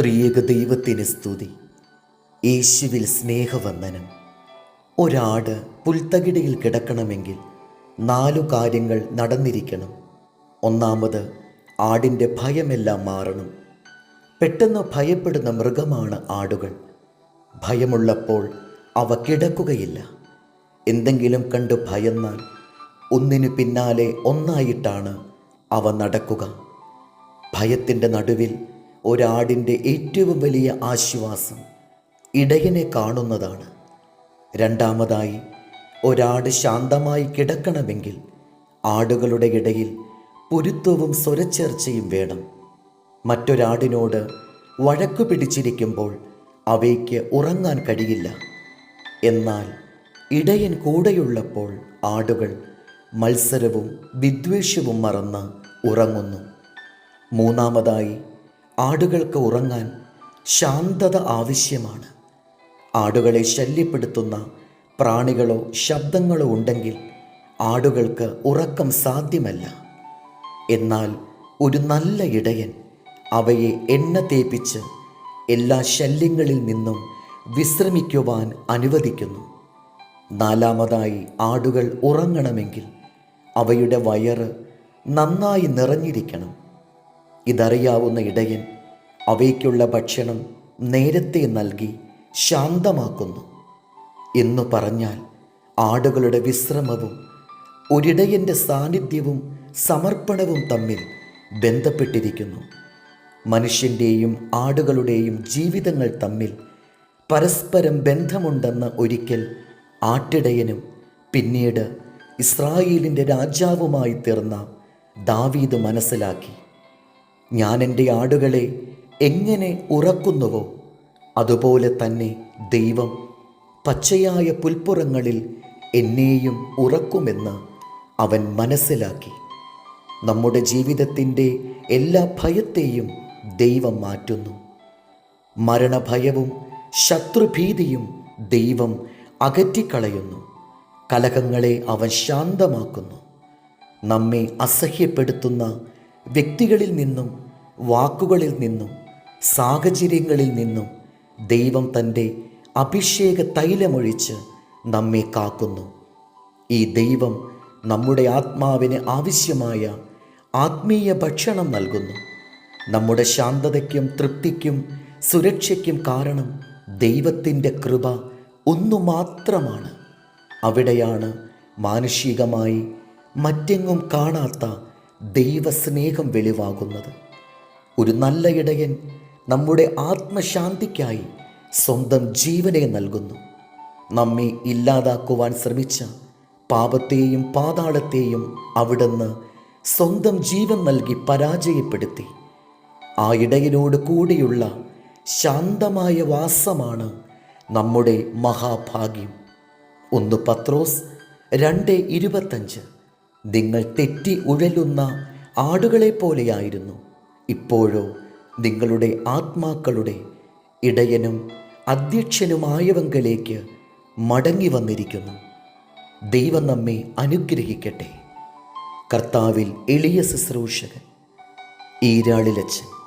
ത്രിയേക ദൈവത്തിന് സ്തുതി. യേശുവിൽ സ്നേഹവന്ദനം. ഒരാട് പുൽത്തകിടയിൽ കിടക്കണമെങ്കിൽ നാലു കാര്യങ്ങൾ നടന്നിരിക്കണം. ഒന്നാമത് ആടിന്റെ ഭയമെല്ലാം മാറണം. പെട്ടെന്ന് ഭയപ്പെടുന്ന മൃഗമാണ് ആടുകൾ. ഭയമുള്ളപ്പോൾ അവ കിടക്കുകയില്ല. എന്തെങ്കിലും കണ്ട് ഭയന്നാൽ ഒന്നിനു പിന്നാലെ ഒന്നായിട്ടാണ് അവ നടക്കുക. ഭയത്തിന്റെ നടുവിൽ ഒരാടിന്റെ ഏറ്റവും വലിയ ആശ്വാസം ഇടയനെ കാണുന്നതാണ്. രണ്ടാമതായി ഒരാട് ശാന്തമായി കിടക്കണമെങ്കിൽ ആടുകളുടെ ഇടയിൽ പൊരുത്തവും സ്വരച്ചേർച്ചയും വേണം. മറ്റൊരാടിനോട് വഴക്കു പിടിച്ചിരിക്കുമ്പോൾ അവയ്ക്ക് ഉറങ്ങാൻ കഴിയില്ല. എന്നാൽ ഇടയൻ കൂടെയുള്ളപ്പോൾ ആടുകൾ മത്സരവും വിദ്വേഷവും മറന്ന് ഉറങ്ങുന്നു. മൂന്നാമതായി ആടുകൾക്ക് ഉറങ്ങാൻ ശാന്തത ആവശ്യമാണ്. ആടുകളെ ശല്യപ്പെടുത്തുന്ന പ്രാണികളോ ശബ്ദങ്ങളോ ഉണ്ടെങ്കിൽ ആടുകൾക്ക് ഉറക്കം സാധ്യമല്ല. എന്നാൽ ഒരു നല്ല ഇടയൻ അവയെ എണ്ണ തേപ്പിച്ച് എല്ലാ ശല്യങ്ങളിൽ നിന്നും വിശ്രമിക്കുവാൻ അനുവദിക്കുന്നു. നാലാമതായി ആടുകൾ ഉറങ്ങണമെങ്കിൽ അവയുടെ വയറ് നന്നായി നിറഞ്ഞിരിക്കണം. ഇതറിയാവുന്ന ഇടയൻ അവയ്ക്കുള്ള ഭക്ഷണം നേരത്തെ നൽകി ശാന്തമാക്കുന്നു. എന്നു പറഞ്ഞാൽ ആടുകളുടെ വിശ്രമവും ഒരിടയന്റെ സാന്നിധ്യവും സമർപ്പണവും തമ്മിൽ ബന്ധപ്പെട്ടിരിക്കുന്നു. മനുഷ്യന്റെയും ആടുകളുടെയും ജീവിതങ്ങൾ തമ്മിൽ പരസ്പരം ബന്ധമുണ്ടെന്ന് ഒരിക്കൽ ആട്ടിടയനും പിന്നീട് ഇസ്രായേലിന്റെ രാജാവുമായി തീർന്ന ദാവീദ് മനസ്സിലാക്കി. ഞാൻ എന്റെ ആടുകളെ എങ്ങനെ ഉറക്കുന്നുവോ അതുപോലെ തന്നെ ദൈവം പച്ചയായ പുൽപ്പുറങ്ങളിൽ എന്നെയും ഉറക്കുമെന്ന് അവൻ മനസ്സിലാക്കി. നമ്മുടെ ജീവിതത്തിന്റെ എല്ലാ ഭയത്തെയും ദൈവം മാറ്റുന്നു. മരണഭയവും ശത്രുഭീതിയും ദൈവം അകറ്റിക്കളയുന്നു. കലഹങ്ങളെ അവൻ ശാന്തമാക്കുന്നു. നമ്മെ അസഹ്യപ്പെടുത്തുന്ന വ്യക്തികളിൽ നിന്നും വാക്കുകളിൽ നിന്നും സാഹചര്യങ്ങളിൽ നിന്നും ദൈവം തന്റെ അഭിഷേക തൈലമൊഴിച്ച് നമ്മെ കാക്കുന്നു. ഈ ദൈവം നമ്മുടെ ആത്മാവിന് ആവശ്യമായ ആത്മീയ ഭക്ഷണം നൽകുന്നു. നമ്മുടെ ശാന്തതയ്ക്കും തൃപ്തിക്കും സുരക്ഷയ്ക്കും കാരണം ദൈവത്തിന്റെ കൃപ ഒന്നു മാത്രമാണ് അവിടെയാണ് മാനുഷികമായി മറ്റെങ്ങും കാണാത്ത ദൈവസ്നേഹം വെളിവാകുന്നത്. ഒരു നല്ല ഇടയൻ നമ്മുടെ ആത്മശാന്തിക്കായി സ്വന്തം ജീവനെ നൽകുന്നു. നമ്മെ ഇല്ലാതാക്കുവാൻ ശ്രമിച്ച പാപത്തെയും പാതാളത്തെയും അവിടുന്ന് സ്വന്തം ജീവൻ നൽകി പരാജയപ്പെടുത്തി. ആ ഇടയനോട് കൂടിയുള്ള ശാന്തമായ വാസമാണ് നമ്മുടെ മഹാഭാഗ്യം. ഒന്ന് പത്രോസ് രണ്ട് ഇരുപത്തഞ്ച്. നിങ്ങൾ തെറ്റി ഉഴലുന്ന ആടുകളെ പോലെയായിരുന്നു. ഇപ്പോഴോ നിങ്ങളുടെ ആത്മാക്കളുടെ ഇടയനും അധ്യക്ഷനുമായവങ്കലേക്ക് മടങ്ങി വന്നിരിക്കുന്നു. ദൈവം നമ്മെ അനുഗ്രഹിക്കട്ടെ. കർത്താവിൽ എളിയ ശുശ്രൂഷകൻ ഈരാളിലച്ചൻ